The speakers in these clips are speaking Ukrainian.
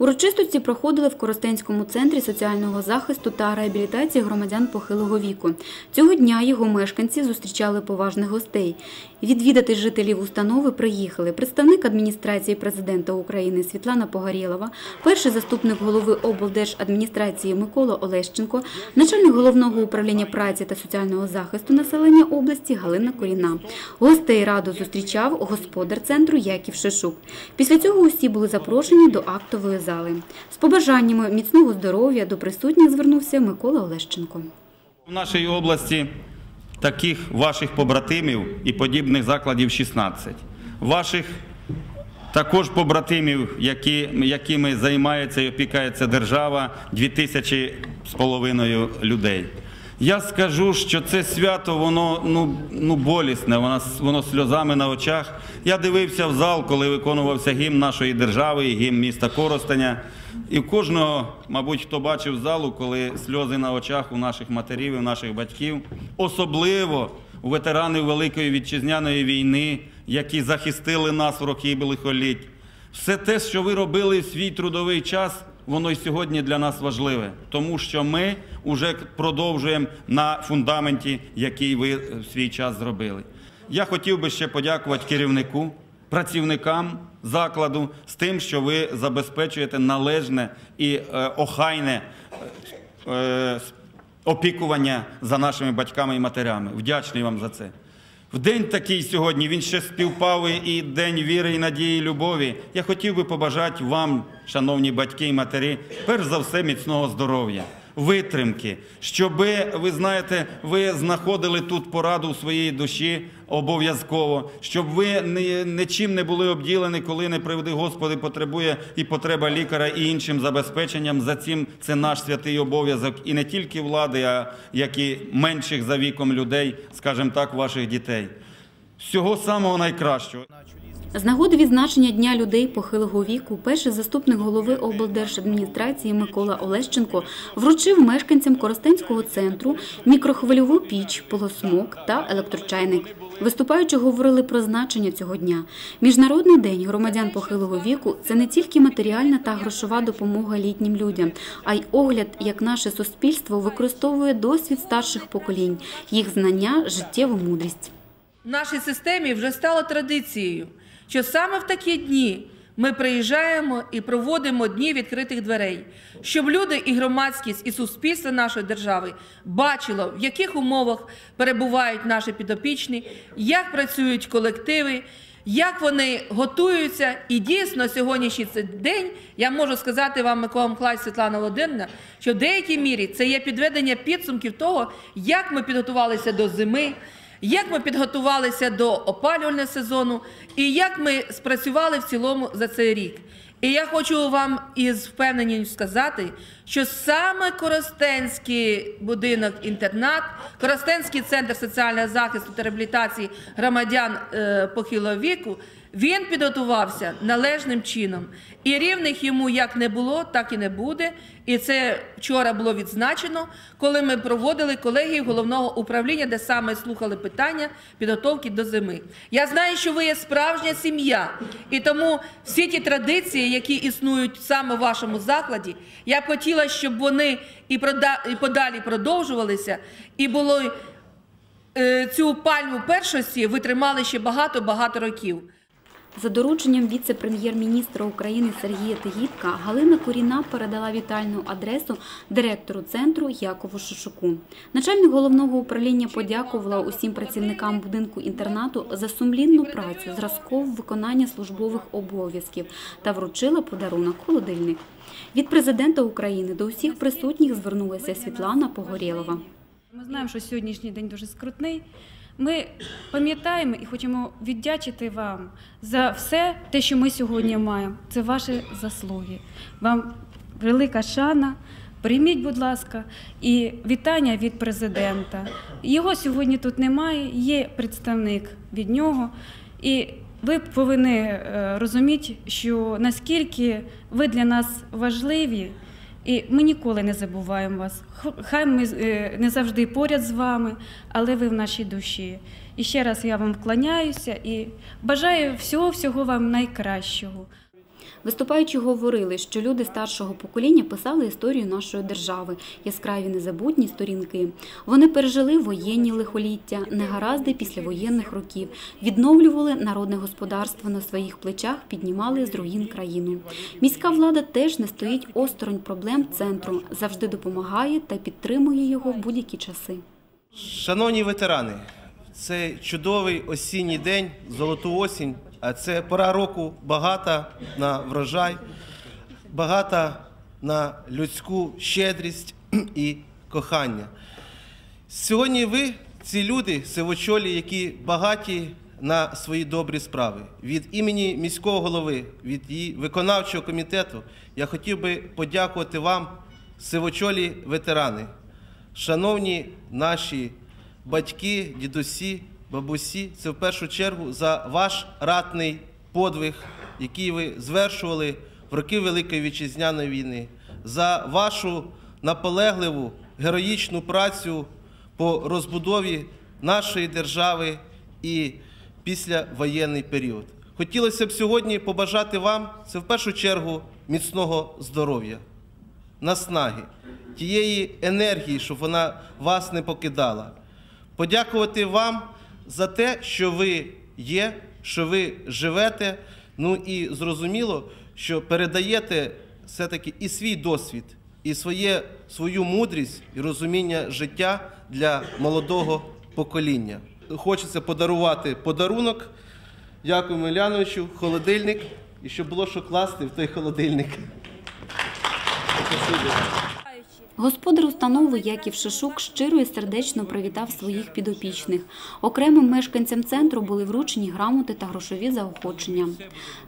Урочистості проходили в Коростенському центрі соціального захисту та реабілітації громадян похилого віку. Цього дня його мешканці зустрічали поважних гостей. Відвідати жителів установи приїхали представник адміністрації президента України Світлана Погорєлова, перший заступник голови облдержадміністрації Микола Олещенко, начальник головного управління праці та соціального захисту населення області Галина Коріна. Гостей раду зустрічав господар центру Яків Шишук. Після цього усі були запрошені до актової зали. З побажаннями міцного здоров'я до присутніх звернувся Микола Олещенко. В нашій області таких ваших побратимів і подібних закладів 16. Ваших також побратимів, які, якими займається і опікається держава, 2000 з половиною людей. Я скажу, що це свято, воно ну, ну болісне, воно, воно сльозами на очах. Я дивився в зал, коли виконувався гімн нашої держави і гімн міста Коростеня. І кожного, мабуть, хто бачив залу, коли сльози на очах у наших матерів і у наших батьків, особливо у ветеранів Великої вітчизняної війни, які захистили нас в роки лихоліть. Все те, що ви робили в свій трудовий час, воно й сьогодні для нас важливе, тому що ми вже продовжуємо на фундаменті, який ви в свій час зробили. Я хотів би ще подякувати керівнику, працівникам закладу з тим, що ви забезпечуєте належне і е, охайне е, е, опікування за нашими батьками і матерями. Вдячний вам за це. В день такий сьогодні він ще співпав і день віри і надії, і любові. Я хотів би побажати вам, шановні батьки і матері, перш за все міцного здоров'я, витримки, щоб ви знаєте, ви знаходили тут пораду у своїй душі обов'язково, щоб ви нічим не були обділені, коли не приведи Господи, потребує і потреба лікаря і іншим забезпеченням. За цим це наш святий обов'язок і не тільки влади, а як і менших за віком людей, скажімо так, ваших дітей. Всього самого найкращого. З нагоди відзначення Дня людей похилого віку перший заступник голови облдержадміністрації Микола Олещенко вручив мешканцям Коростенського центру мікрохвильову піч, полосмок та електрочайник. Виступаючи говорили про значення цього дня. Міжнародний день громадян похилого віку це не тільки матеріальна та грошова допомога літнім людям, а й огляд, як наше суспільство використовує досвід старших поколінь, їх знання, життєву мудрість. В нашій системі вже стало традицією, що саме в такі дні ми приїжджаємо і проводимо дні відкритих дверей, щоб люди і громадськість, і суспільство нашої держави бачило, в яких умовах перебувають наші підопічні, як працюють колективи. Як вони готуються, і дійсно сьогоднішній цей день я можу сказати вам, Микола Миколаївич, Світлана Володимирівна, що в деякій мірі це є підведення підсумків того, як ми підготувалися до зими, як ми підготувалися до опалювального сезону і як ми спрацювали в цілому за цей рік. І я хочу вам із впевненістю сказати, що саме Коростенський будинок-інтернат, Коростенський центр соціального захисту та реабілітації громадян е, похилого віку, він підготувався належним чином. І рівних йому як не було, так і не буде. І це вчора було відзначено, коли ми проводили колегію головного управління, де саме слухали питання підготовки до зими. Я знаю, що ви є справжня сім'я, і тому всі ті традиції, які існують саме в вашому закладі, я б хотіла, щоб вони і подалі продовжувалися, і було е, цю пальму першості витримали ще багато-багато років. За дорученням віце-прем'єр-міністра України Сергія Тегітка Галина Коріна передала вітальну адресу директору центру Якову Шишуку. Начальник головного управління подякувала усім працівникам будинку інтернату за сумлінну працю, зразкове виконання службових обов'язків та вручила подарунок холодильник. Від президента України до усіх присутніх звернулася Світлана Погорєлова. Ми знаємо, що сьогоднішній день дуже скрутний. Ми пам'ятаємо і хочемо віддячити вам за все те, що ми сьогодні маємо. Це ваші заслуги. Вам велика шана. Прийміть, будь ласка, і вітання від президента. Його сьогодні тут немає, є представник від нього. І ви повинні е, розуміти, що наскільки ви для нас важливі. І ми ніколи не забуваємо вас. Хай ми е, не завжди поряд з вами, але ви в нашій душі. І ще раз я вам вклоняюся і бажаю всього всього вам найкращого. Виступаючі говорили, що люди старшого покоління писали історію нашої держави, яскраві незабутні сторінки. Вони пережили воєнні лихоліття, негаразди післявоєнних років, відновлювали народне господарство на своїх плечах, піднімали з руїн країну. Міська влада теж не стоїть осторонь проблем центру, завжди допомагає та підтримує його в будь-які часи. Шановні ветерани, це чудовий осінній день, золоту осінь, а це пора року багата на врожай, багата на людську щедрість і кохання. Сьогодні ви, ці люди, сивочолі, які багаті на свої добрі справи. Від імені міського голови, від її виконавчого комітету, я хотів би подякувати вам, сивочолі ветерани, шановні наші батьки, дідусі, бабусі, це в першу чергу за ваш ратний подвиг, який ви звершували в роки Великої Вітчизняної війни, за вашу наполегливу героїчну працю по розбудові нашої держави і післявоєнний період. Хотілося б сьогодні побажати вам це в першу чергу міцного здоров'я, наснаги, тієї енергії, щоб вона вас не покидала. Подякувати вам за те, що ви є, що ви живете. Ну і зрозуміло, що передаєте все-таки і свій досвід, і своє, свою мудрість і розуміння життя для молодого покоління. Хочеться подарувати подарунок. Дякуємо Іляновичу, холодильник. І щоб було що класти в той холодильник. Господар установи Яків Шишук щиро і сердечно привітав своїх підопічних. Окремим мешканцям центру були вручені грамоти та грошові заохочення.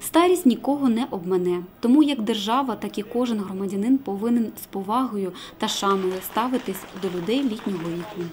Старість нікого не обмане, тому як держава, так і кожен громадянин повинен з повагою та шаною ставитись до людей літнього віку.